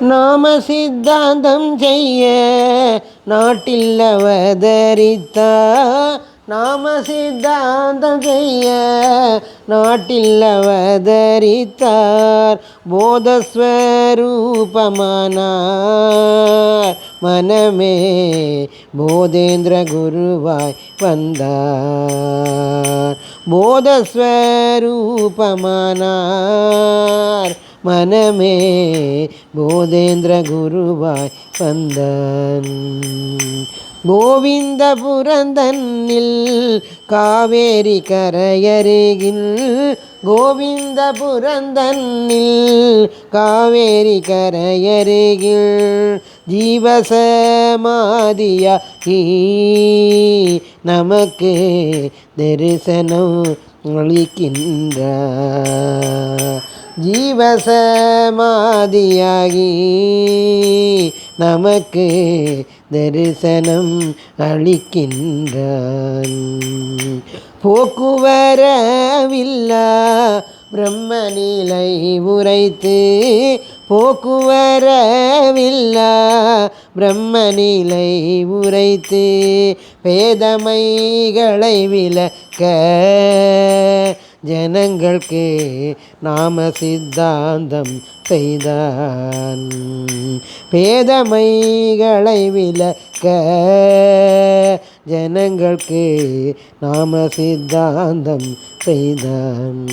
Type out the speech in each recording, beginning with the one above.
நாம சித்தாந்தம் செய்ய நாட்டில் அவதரித்தா நாம சித்தாந்தம் செய்ய நாட்டில் அவதரித்தார் போதஸ்வர் ரூபமானார் மனமே போதேந்திர குருவாய் வந்தார் போதஸ்வரூபமானார் மனமே போதேந்திர குருவாய் வந்தன் கோவிந்த புரந்தன்னில் காவேரி கரையருகில் கோவிந்த புரந்தன்னில் காவேரி கரையருகில் ஜீவசமாதியாகி நமக்கு தரிசனம் அளிக்கின்றார் ஜீவசமாதியாகி நமக்கு தரிசனம் அளிக்கின்றான். போக்குவரவில்லா பிரம்மநிலை உரைத்து போக்குவரவில்லா பிரம்மநிலை உரைத்து பேதமைகளை விளக்க ஜனங்களுக்கு நாம சித்தாந்தம் செய்தான். பேதமைகளை விளக்க ஜனங்களுக்கு நாம சித்தாந்தம் செய்தான்.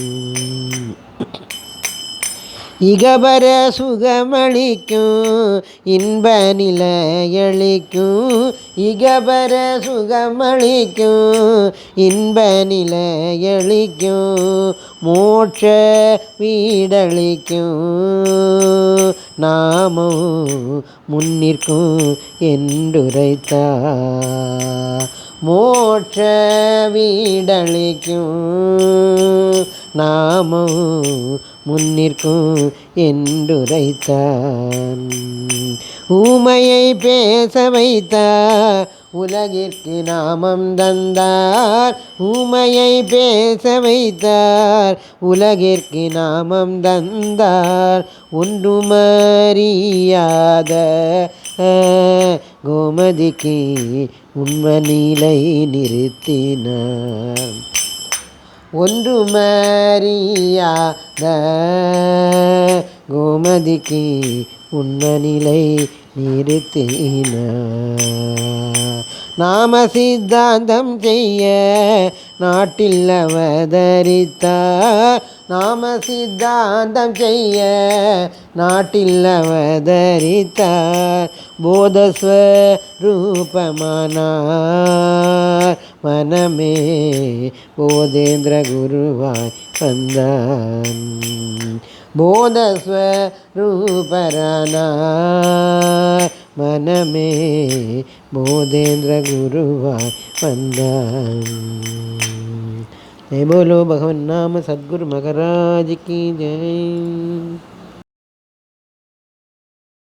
இகபர சுகமளிக்கும் இன்ப நிலையளிக்கும் இகபர சுகமளிக்கும் இன்ப நிலையளிக்கும் மோட்ச வீடளிக்கும். நாமும் முன்னிற்கும் என்றுரைத்தா. மோட்ச வீடளிக்கும். நாமும் முன்னிற்கும் என்றுரைத்தான். ஊமையை பேச வைத்தார் உலகிற்கு நாமம் தந்தார். ஊமையை பேச வைத்தார் உலகிற்கு நாமம் தந்தார். ஒன்றுமறியாத கோமதிக்கு உண்ம நிலை நிறுத்தினார். ஒன்று மறியாத கோமதிக்கு உண்மநிலை நிறுத்தின. நாம சித்தாந்தம் செய்ய நாட்டில் அவதரித்தார் நாம சித்தாந்தம் செய்ய நாட்டில் அவதரித்தார் போதஸ்வரூபமானார். മനമേ ബോധേന്ദ്ര ഗുരുവായി വന്ദൻ ബോധസ്വരൂപരനായ മനമേ ബോധേന്ദ്ര ഗുരുവായി വന്ദൻ जय बोलो भगवान नाम सदगुरु महाराज की जय